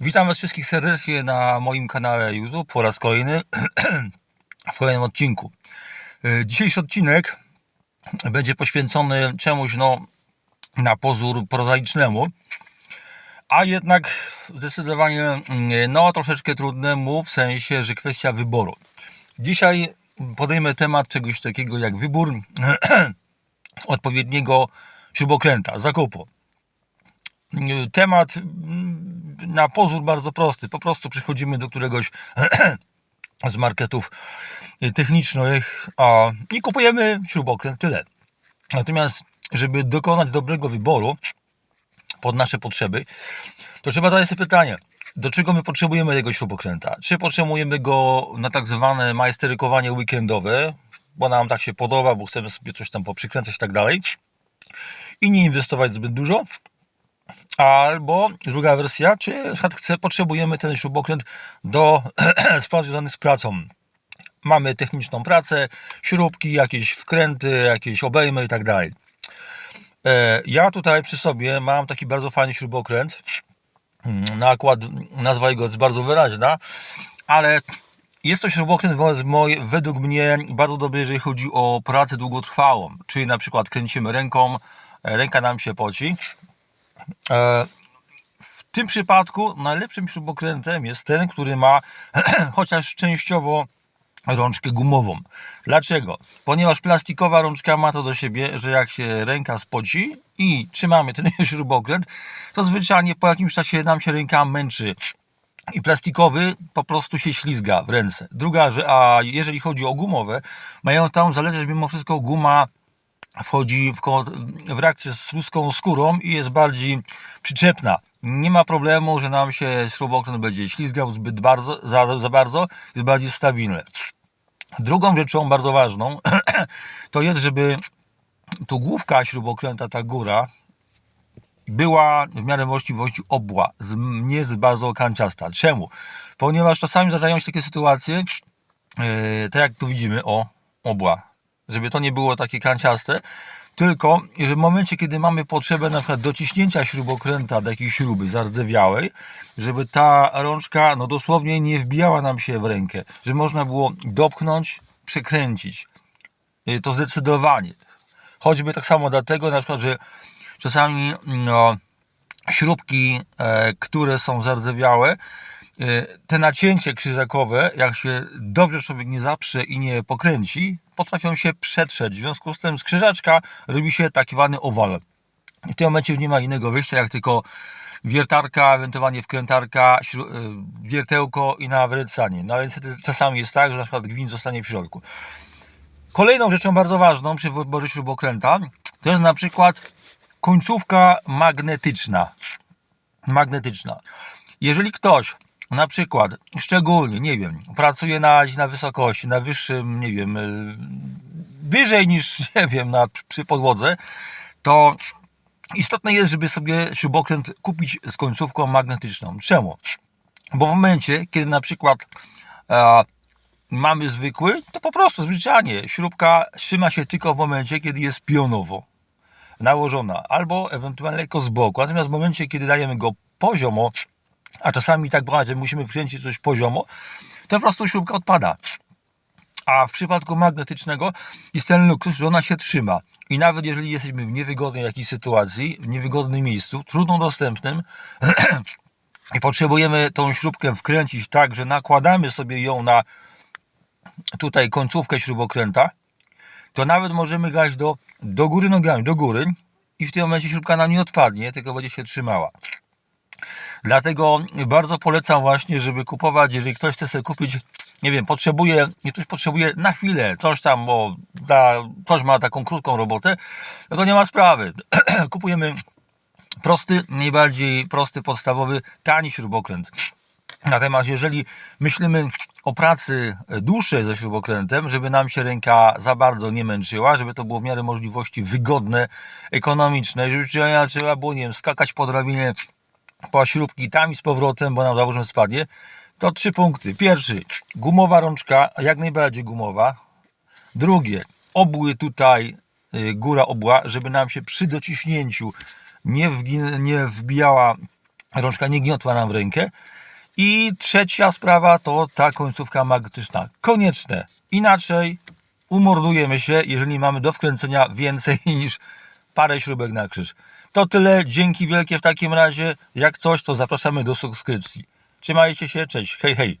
Witam Was wszystkich serdecznie na moim kanale YouTube po raz kolejny w kolejnym odcinku. E, Dzisiejszy odcinek będzie poświęcony czemuś no, na pozór prozaicznemu, a jednak zdecydowanie mm, no, troszeczkę trudnemu w sensie, że kwestia wyboru. Dzisiaj podejmę temat czegoś takiego jak wybór odpowiedniego śrubokręta, zakupu. Temat mm, na pozór bardzo prosty. Po prostu przychodzimy do któregoś z marketów technicznych a, i kupujemy śrubokręt. Tyle. Natomiast, żeby dokonać dobrego wyboru pod nasze potrzeby, to trzeba zadać sobie pytanie, do czego my potrzebujemy tego śrubokręta? Czy potrzebujemy go na tak zwane majsterykowanie weekendowe, bo nam tak się podoba, bo chcemy sobie coś tam poprzykręcać i tak dalej i nie inwestować zbyt dużo? Albo druga wersja, czy na przykład chce, potrzebujemy ten śrubokręt do spraw związanych z pracą. Mamy techniczną pracę, śrubki, jakieś wkręty, jakieś obejmy i tak dalej. E, Ja tutaj przy sobie mam taki bardzo fajny śrubokręt. Mm, Nakład, nazwa jego jest bardzo wyraźna, ale jest to śrubokręt według mnie bardzo dobry, jeżeli chodzi o pracę długotrwałą. Czyli na przykład kręcimy ręką, e, ręka nam się poci. E, W tym przypadku najlepszym śrubokrętem jest ten, który ma chociaż częściowo rączkę gumową. Dlaczego? Ponieważ plastikowa rączka ma to do siebie, że jak się ręka spoci i trzymamy ten śrubokręt, to zwyczajnie po jakimś czasie nam się ręka męczy. I plastikowy po prostu się ślizga w ręce. Druga, że a jeżeli chodzi o gumowe, mają tą zaletę, że mimo wszystko guma wchodzi w, w reakcję z ludzką skórą i jest bardziej przyczepna. Nie ma problemu, że nam się śrubokręt będzie ślizgał zbyt bardzo, za, za bardzo, jest bardziej stabilny. Drugą rzeczą bardzo ważną to jest, żeby tu główka śrubokręta, ta góra, była w miarę możliwości obła, nie z bardzo kanciasta. Czemu? Ponieważ czasami zdarzają się takie sytuacje, yy, tak jak tu widzimy, o, obła, żeby to nie było takie kanciaste, tylko że w momencie, kiedy mamy potrzebę na przykład dociśnięcia śrubokręta do jakiejś śruby zardzewiałej, żeby ta rączka no dosłownie nie wbijała nam się w rękę, żeby można było dopchnąć, przekręcić. Yy, To zdecydowanie. Choćby tak samo dlatego na przykład, że czasami no, śrubki, e, które są zardzewiałe, te nacięcie krzyżakowe, jak się dobrze człowiek nie zaprze i nie pokręci, potrafią się przetrzeć. W związku z tym z krzyżaczka robi się taki ładny owal. W tym momencie już nie ma innego wyjścia, jak tylko wiertarka, ewentualnie wkrętarka, e, wiertełko i nawracanie. No ale niestety czasami jest tak, że na przykład gwint zostanie w środku. Kolejną rzeczą bardzo ważną przy wyborze śrubokręta to jest na przykład końcówka magnetyczna. Magnetyczna. Jeżeli ktoś na przykład szczególnie, nie wiem, pracuje na, na wysokości, na wyższym, nie wiem, y, wyżej niż, nie wiem, na, przy podłodze, to istotne jest, żeby sobie śrubokręt kupić z końcówką magnetyczną. Czemu? Bo w momencie, kiedy na przykład e, mamy zwykły, to po prostu zwyczajnie śrubka trzyma się tylko w momencie, kiedy jest pionowo nałożona, albo ewentualnie lekko z boku. Natomiast w momencie, kiedy dajemy go poziomo, a czasami tak brak, że musimy wkręcić coś poziomo, to po prostu śrubka odpada. A w przypadku magnetycznego jest ten luksus, że ona się trzyma. I nawet jeżeli jesteśmy w niewygodnej jakiejś sytuacji, w niewygodnym miejscu, trudno dostępnym, i potrzebujemy tą śrubkę wkręcić tak, że nakładamy sobie ją na tutaj końcówkę śrubokręta, to nawet możemy grać do, do góry nogami, do góry i w tym momencie śrubka nam nie odpadnie, tylko będzie się trzymała. Dlatego bardzo polecam właśnie, żeby kupować, jeżeli ktoś chce sobie kupić, nie wiem, potrzebuje, nie ktoś potrzebuje na chwilę, coś tam, bo da, ktoś ma taką krótką robotę, no to nie ma sprawy. Kupujemy prosty, najbardziej prosty, podstawowy, tani śrubokręt. Natomiast jeżeli myślimy o pracy dłuższej ze śrubokrętem, żeby nam się ręka za bardzo nie męczyła, żeby to było w miarę możliwości wygodne, ekonomiczne, żeby trzeba, było, nie wiem, skakać po drabinie po śrubki tam i z powrotem, bo nam założymy spadnie, to trzy punkty. Pierwszy, gumowa rączka, jak najbardziej gumowa. Drugie, obły tutaj, y, góra obła, żeby nam się przy dociśnięciu nie, nie wbijała rączka nie gniotła nam w rękę. I trzecia sprawa to ta końcówka magnetyczna. Konieczne. Inaczej umordujemy się, jeżeli mamy do wkręcenia więcej niż parę śrubek na krzyż. To tyle. Dzięki wielkie w takim razie. Jak coś, to zapraszamy do subskrypcji. Trzymajcie się. Cześć. Hej, hej.